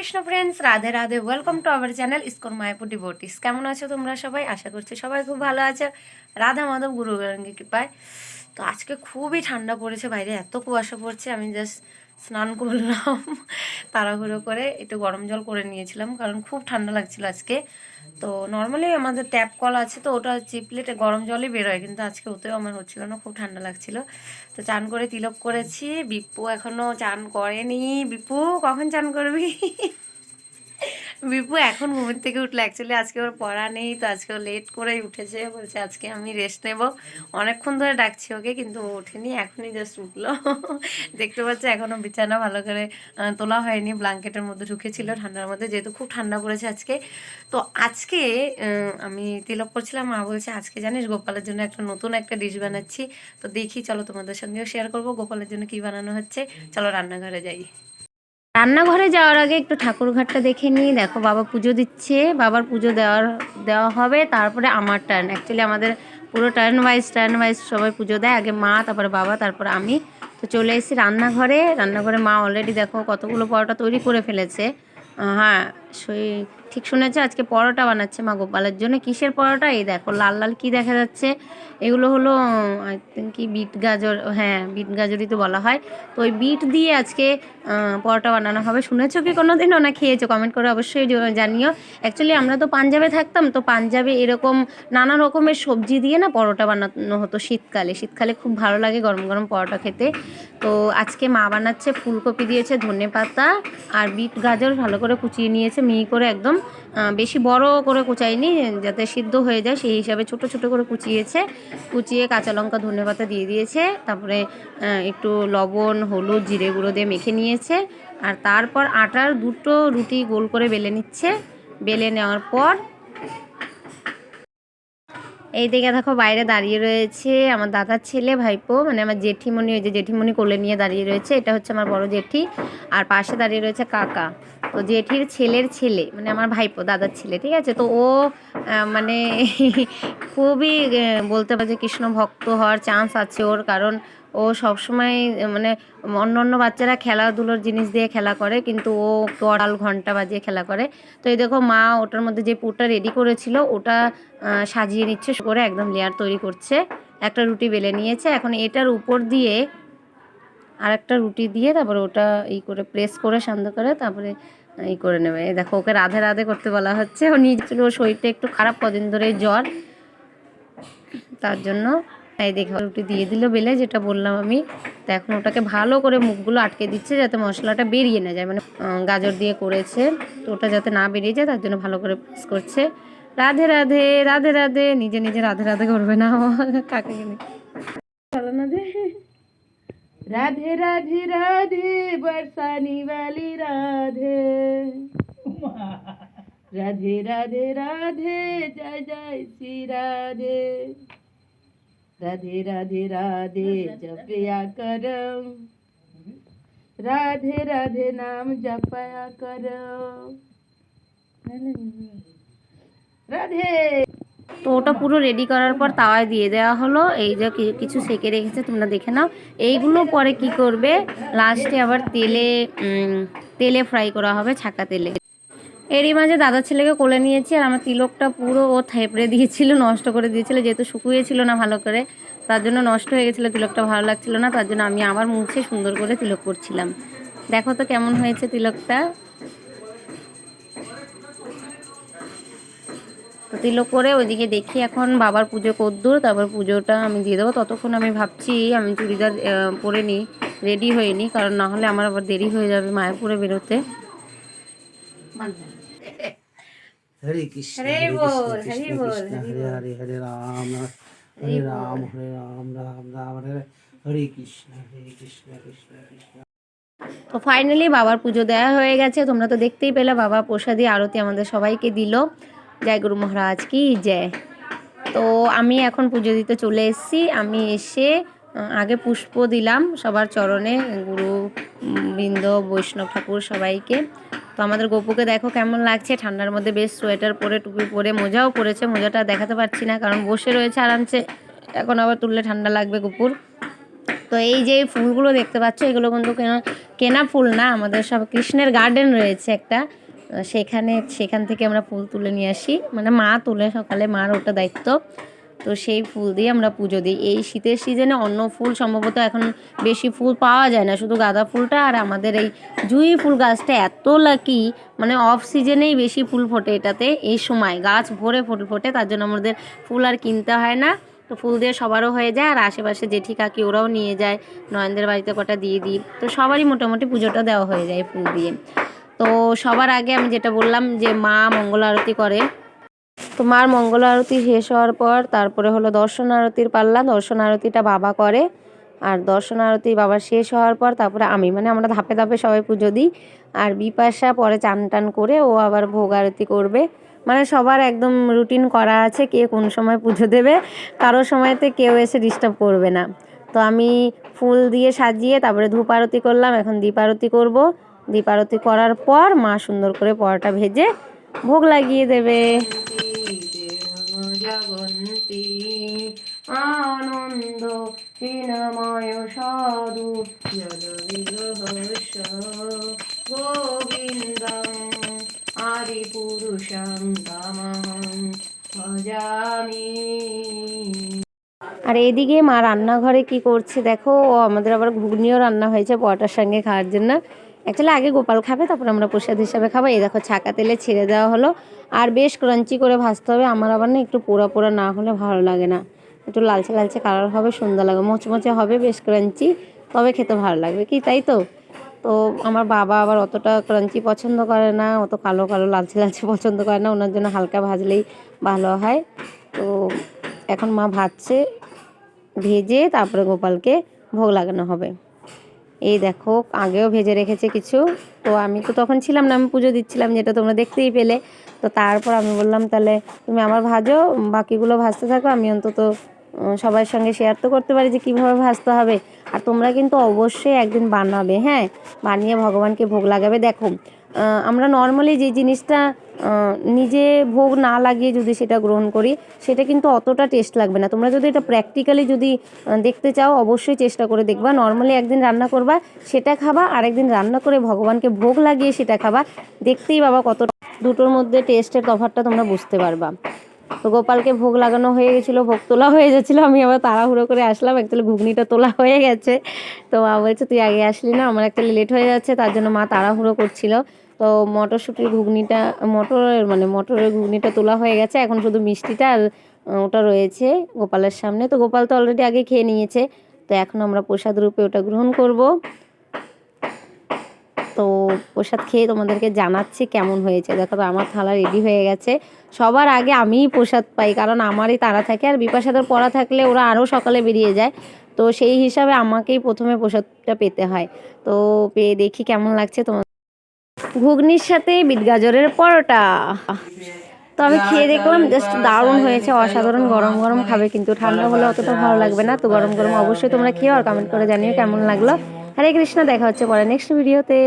Krishna friends Radhe Radhe. Welcome to our channel ISKCON Mayapur devotees কেমন আছো তোমরা সবাই? আশা করছি সবাই খুব ভালো আছে। রাধা মাধব গুরু গঙ্গে কৃপায়। তো আজকে খুবই ঠান্ডা পড়েছে বাইরে, এত কুয়াশা পড়ছে, আমি জাস্ট স্নান করলাম, তাড়াহুড়ো করে একটু গরম জল করে নিয়েছিলাম, কারণ খুব ঠান্ডা লাগছিল আজকে। তো নর্মালি আমাদের ট্যাপ কল আছে, তো ওটা চিপলেটে গরম জলই বেরোয়, কিন্তু আজকে ওতেও আমার হচ্ছিল না, খুব ঠান্ডা লাগছিল। তো চান করে তিলক করেছি বিপু এখনও চান করেনি। বিপু কখন চান করবি? বিপু এখন ঘুমের থেকে উঠল অ্যাকচুয়ালি আজকে ওর পড়া নেই, তো আজকে লেট করেই উঠেছে, বলছে আজকে আমি রেস্ট নেব। অনেকক্ষণ ধরে ডাকছি ওকে, কিন্তু ওঠেনি, এখনই জাস্ট উঠল। দেখতে পাচ্ছি এখনও বিছানা ভালো করে তোলা হয়নি ব্ল্যাঙ্কেটের মধ্যে ঢুকেছিল ঠান্ডার মধ্যে, যেহেতু খুব ঠান্ডা পড়েছে আজকে। তো আজকে আমি তিলক করছিলাম, মা বলছে আজকে জানিস গোপালের জন্য একটা নতুন একটা ডিশ বানাচ্ছি, তো দেখি চলো তোমাদের সঙ্গেও শেয়ার করব, গোপালের জন্য কি বানানো হচ্ছে, চলো রান্নাঘরে যাই। রান্নাঘরে যাওয়ার আগে একটু ঠাকুর ঘরটা দেখে নিই। দেখো বাবা পুজো দিচ্ছে, বাবার পুজো দেওয়ার, দেওয়া হবে, তারপরে আমার টার্ন অ্যাকচুয়ালি আমাদের পুরো টার্ন ওয়াইজ টার্ন ওয়াইজ সবাই পুজো দেয়। আগে মা, তারপরে বাবা, তারপর আমি। তো চলে এসেছি রান্নাঘরে। রান্নাঘরে মা অলরেডি দেখো কতগুলো পরোটা তৈরি করে ফেলেছে। হ্যাঁ ঠিক শুনেছো? আজকে পরোটা বানাচ্ছে মা গোপালের জন্য। কিসের পরোটা? এই দেখো, লাল লাল কি দেখা যাচ্ছে? এগুলো হলো, আই থিঙ্ক কি বিট গাজর হ্যাঁ বিট গাজরই তো বলা হয়। তো ওই বিট দিয়ে আজকে পরোটা বানানো হবে। শুনেছো কি কোনো দিনও না খেয়েছো? কমেন্ট করে অবশ্যই জানিও। অ্যাকচুয়ালি আমরা তো পাঞ্জাবে থাকতাম, তো পাঞ্জাবে এরকম নানা রকমের সবজি দিয়ে না পরোটা বানানো হতো শীতকালে। শীতকালে খুব ভালো লাগে গরম গরম পরোটা খেতে। তো আজকে মা বানাচ্ছে, ফুলকপি দিয়েছে ধনে পাতা আর বিট গাজর ভালো করে কুচিয়ে নিয়েছে। মিহি করে একদম বেশি বড় করে কুচাইনি যাতে সিদ্ধ হয়ে যায়, সেই হিসাবে ছোট ছোট করে কুচিয়েছে। কুচিয়ে কাঁচা লঙ্কা, ধনে পাতা দিয়ে দিয়েছে, তারপরে একটু লবণ, হলুদ, জিরে গুঁড়ো দিয়ে মেখে নিয়েছে। আর তারপর আটার দুটো রুটি গোল করে বেলে নিচ্ছে। বেলে নেওয়ার পর এই দিকে দেখো বাইরে দাঁড়িয়ে রয়েছে আমার দাদার ছেলে, ভাইপো মানে আমার জেঠিমণি, ওই যে জেঠিমণি কোলে নিয়ে দাঁড়িয়ে রয়েছে, এটা হচ্ছে আমার বড় জেঠি। আর পাশে দাঁড়িয়ে রয়েছে কাকা। তো জেঠির ছেলের ছেলে মানে আমার ভাইপো, দাদার ছেলে, ঠিক আছে? তো ও মানে খুবই বলতে পারে যে কৃষ্ণ ভক্ত হওয়ার চান্স আছে ওর। কারণ ও সবসময় মানে অন্য অন্য বাচ্চারা খেলাধুলোর জিনিস দিয়ে খেলা করে, কিন্তু ও গড়াল ঘণ্টা বাজিয়ে খেলা করে। তো এই দেখো, মা ওটার মধ্যে যে পুরটা রেডি করেছিল, ওটা সাজিয়ে নিচ্ছে করে একদম লেয়ার তৈরি করছে। একটা রুটি বেলে নিয়েছে। এখন এটার উপর দিয়ে আর একটা রুটি দিয়ে তারপরে ওটা ই করে প্রেস করে সান্দ করে, তারপরে ই করে নেবে। দেখো, ওকে রাধে রাধে করতে বলা হচ্ছে। ও নিজে ওর শরীরটা একটু খারাপ, কদিন ধরে জ্বর। তার জন্য এই দেখো, রুটি দিয়ে দিল বেলে, যেটা বললাম আমি। তো এখন ওটাকে ভালো করে মুখগুলো আটকে দিচ্ছে, যাতে মশলাটা বেরিয়ে না যায়। মানে গাজর দিয়ে করেছে। তো ওটা যাতে না বেরিয়ে যায়, তার জন্য ভালো করে প্রেস করছে। রাধে রাধে রাধে রাধে। নিজে নিজে রাধে রাধে করবে না কাকে চলো না राधे राधे राधे बरसाने वाली राधे। राधे राधे राधे जय जय श्री राधे। राधे राधे राधे जपया करो राधे राधे नाम जपया करो রাধে তো ওটা পুরো রেডি করার পর তাওয়ায় দিয়ে দেওয়া হলো। এই যে কিছু সেকে রেখেছে, তোমরা দেখে নাও। এইগুলো পরে কি করবে? লাস্টে আবার তেলে তেলে ফ্রাই করা হবে ছাকা তেলে। এরই মাঝে দাদার ছেলেকে কোলে নিয়েছি আর আমার তিলকটা পুরো ও থেপড়ে দিয়েছিল, নষ্ট করে দিয়েছিল। যেহেতু শুকুয়েছিল না ভালো করে, তার জন্য নষ্ট হয়ে গেছিল, তিলকটা ভালো লাগছিল না। তার জন্য আমি আবার মুছে সুন্দর করে তিলক করছিলাম। দেখো তো কেমন হয়েছে তিলকটা। তো তিলক করে ওইদিকে দেখি এখন বাবার পুজো কদ্দুর তারপর পুজোটা আমি দিয়ে দেবো। ততক্ষণ আমি ভাবছি আমি চুড়িদার পরে নিই রেডি হয়ে নিই কারণ না হলে আমার আবার দেরি হয়ে যাবে মায়াপুরে বেরোতে। তো ফাইনালি বাবার পুজো দেয়া হয়ে গেছে। তোমরা তো দেখতেই পেলে বাবা প্রসাদী আরতি আমাদের সবাইকে দিল। জয় গুরু মহারাজ কি জয়। তো আমি এখন পুজো দিতে চলে এসেছি। আমি এসে আগে পুষ্প দিলাম সবার চরণে, গুরু বৃন্দ, বৈষ্ণব ঠাকুর সবাইকে। তো আমাদের গপুকে দেখো কেমন লাগছে। ঠান্ডার মধ্যে বেশ সোয়েটার পরে, টুপি পরে, মোজাও পরেছে। মোজাটা দেখাতে পারছি না কারণ বসে রয়েছে আরামসে। এখন আবার তুললে ঠান্ডা লাগবে গপুর। তো এই যে ফুলগুলো দেখতে পাচ্ছ, এগুলো কিন্তু কেনা কেনা ফুল না। আমাদের সব কৃষ্ণের গার্ডেন রয়েছে একটা। সেখানে, সেখান থেকে আমরা ফুল তুলে নিয়ে আসি। মানে মা তুলে সকালে, মার ওটা দায়িত্ব। তো সেই ফুল দিয়ে আমরা পুজো দিই। এই শীতের সিজনে অন্য ফুল সম্ভবত এখন বেশি ফুল পাওয়া যায় না। শুধু গাঁদা ফুলটা আর আমাদের এই জুঁই ফুল গাছটা এত লাকি মানে অফ সিজনেই বেশি ফুল ফোটে এটাতে। এই সময় গাছ ভরে ফুল ফোটে, তার জন্য আমাদের ফুল আর কিনতে হয় না। তো ফুল দিয়ে সবারও হয়ে যায় আর আশেপাশে জেঠি কাকি ওরাও নিয়ে যায়। নয়নদের বাড়িতে কটা দিয়ে দিই তো সবারই মোটামুটি পুজোটা দেওয়া হয়ে যায় ফুল দিয়ে। তো সবার আগে আমি যেটা বললাম যে মা মঙ্গল আরতি করে। তো মার মঙ্গল আরতি শেষ হওয়ার পর তারপরে হলো দর্শন আরতির পাল্লা। দর্শন আরতিটা বাবা করে আর দর্শন আরতি বাবা শেষ হওয়ার পর তারপরে আমি মানে আমরা ধাপে ধাপে সবাই পুজো দিই। আর বিপাশা পরে চান টান করে ও আবার ভোগ আরতি করবে। মানে সবার একদম রুটিন করা আছে কে কোন সময় পুজো দেবে কারোর সময়তে কেউ এসে ডিস্টার্ব করবে না। তো আমি ফুল দিয়ে সাজিয়ে তারপরে ধূপ আরতি করলাম, এখন দীপ আরতি করব। দীপ আরতি করার পর মা সুন্দর করে পরোটা ভেজে ভোগ লাগিয়ে দেবে। জগন্তী আনন্দ তৃণময় সাধু গোবিন্দম আদিপুরুষং তামহং ভজামি। আর এদিকে মা রান্নাঘরে কি করছে দেখো ও আমাদের আবার ঘুগনিও রান্না হয়েছে পরোটার সঙ্গে খাওয়ার জন্য। অ্যাকচুয়ালি আগে গোপাল খাবে, তারপর আমরা প্রসাদ হিসাবে খাব। এই দেখো, ছাকা তেলে ছেড়ে দেওয়া হলো। আর বেশ ক্রাঞ্চি করে ভাজতে হবে। আমার আবার না একটু পোড়া পোড়া না হলে ভালো লাগে না। একটু লালচে লালচে কালার হবে, সুন্দর লাগে। মোচমোচে হবে, বেশ ক্রাঞ্চি তবে খেতে ভালো লাগবে। কি, তাই তো? তো আমার বাবা আবার অতটা ক্রাঞ্চি পছন্দ করে না, অত কালো কালো, লালচে লালচে পছন্দ করে না। ওনার জন্য হালকা ভাজলেই ভালো হয়। তো এখন মা ভাজছে, ভেজে তারপরে গোপালকে ভোগ লাগানো হবে। এই দেখো, আগেও ভেজে রেখেছে কিছু। তো আমি তো তখন ছিলাম না, আমি পুজো দিচ্ছিলাম যেটা তোমরা দেখতেই পেলে। তো তারপর আমি বললাম, তাহলে তুমি আমার ভাজো, বাকিগুলো ভাজতে থাকো, আমি অন্তত সবার সঙ্গে শেয়ার তো করতে পারি যে কীভাবে ভাজতে হবে। আর তোমরা কিন্তু অবশ্যই একদিন বানাবে হ্যাঁ? বানিয়ে ভগবানকে ভোগ লাগাবে। দেখো আমরা নর্মালি যে জিনিসটা নিজে ভোগ না লাগিয়ে যদি সেটা গ্রহণ করি, সেটা কিন্তু অতটা টেস্ট লাগবে না। তোমরা যদি এটা প্র্যাকটিক্যালি যদি দেখতে চাও, অবশ্যই চেষ্টা করে দেখবা। নর্মালি একদিন রান্না করবা, সেটা খাবা আর একদিন রান্না করে ভগবানকে ভোগ লাগিয়ে সেটা খাবা। দেখতেই বাবা কত দুটোর মধ্যে টেস্টের তফাৎটা তোমরা বুঝতে পারবা। তো গোপালকে ভোগ লাগানো হয়ে গেছিল, ভোগ তোলা হয়ে যাচ্ছিল আমি আবার তাড়াহুড়ো করে আসলাম অ্যাকচুয়ালি ঘুগনিটা তোলা হয়ে গেছে। তো মা বলছে, তুই আগে আসলি না, আমার একটা লেট হয়ে যাচ্ছে, তার জন্য মা তাড়াহুড়ো করছিল। তো মটরশুঁটির ঘুগনিটা, মটরের মানে মটরের ঘুগনিটা তোলা হয়ে গেছে। এখন শুধু মিষ্টিটা আর ওটা রয়েছে গোপালের সামনে। তো গোপাল তো অলরেডি আগে খেয়ে নিয়েছে। তো এখন আমরা প্রসাদ রূপে ওটা গ্রহণ করব। তো প্রসাদ খেয়ে তোমাদেরকে জানাচ্ছি কেমন হয়েছে। দেখো তো, আমার থালা রেডি হয়ে গেছে। সবার আগে আমিই প্রসাদ পাই, কারণ আমারই তাড়া থাকে। আর বিপাশাদের পড়া থাকলে ওরা আরও সকালে বেরিয়ে যায়। তো সেই হিসাবে আমাকেই প্রথমে প্রসাদটা পেতে হয়। তো পেয়ে দেখি কেমন লাগছে তোমার ঘুগনির সাথে বিট গাজরের পরোটা। তো আমি খেয়ে দেখলাম জাস্ট দারুণ হয়েছে, অসাধারণ গরম গরম খাবে, কিন্তু ঠান্ডা হলে অতটা ভালো লাগবে না। তো গরম গরম অবশ্যই তোমরা খেয়ে আর কমেন্ট করে জানিও কেমন লাগল। হরে কৃষ্ণ, দেখা হচ্ছে পরে নেক্সট ভিডিওতে